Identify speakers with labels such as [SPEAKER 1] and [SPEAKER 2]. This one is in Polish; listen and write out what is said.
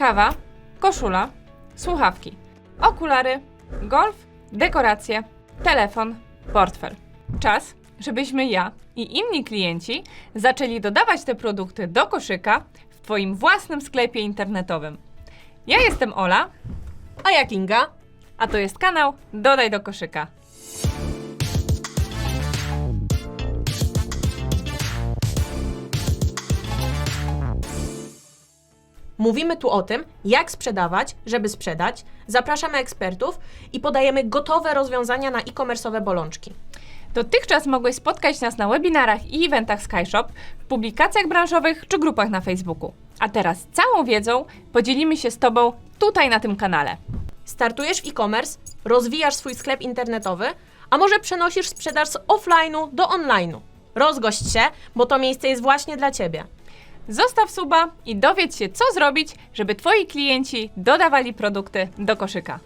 [SPEAKER 1] kawa, koszula, słuchawki, okulary, golf, dekoracje, telefon, portfel. Czas, żebyśmy ja i inni klienci zaczęli dodawać te produkty do koszyka w Twoim własnym sklepie internetowym. Ja jestem Ola,
[SPEAKER 2] A ja Kinga?
[SPEAKER 1] a to jest kanał Dodaj do koszyka.
[SPEAKER 2] Mówimy tu o tym, jak sprzedawać, żeby sprzedać, zapraszamy ekspertów i podajemy gotowe rozwiązania na e-commerce'owe bolączki.
[SPEAKER 1] Dotychczas mogłeś spotkać nas na webinarach i eventach SkyShop, w publikacjach branżowych czy grupach na Facebooku. A teraz całą wiedzą podzielimy się z Tobą tutaj na tym kanale.
[SPEAKER 2] Startujesz w e-commerce, rozwijasz swój sklep internetowy, a może przenosisz sprzedaż z offline'u do online'u. Rozgość się, bo to miejsce jest właśnie dla Ciebie.
[SPEAKER 1] Zostaw suba i dowiedz się, co zrobić, żeby Twoi klienci dodawali produkty do koszyka.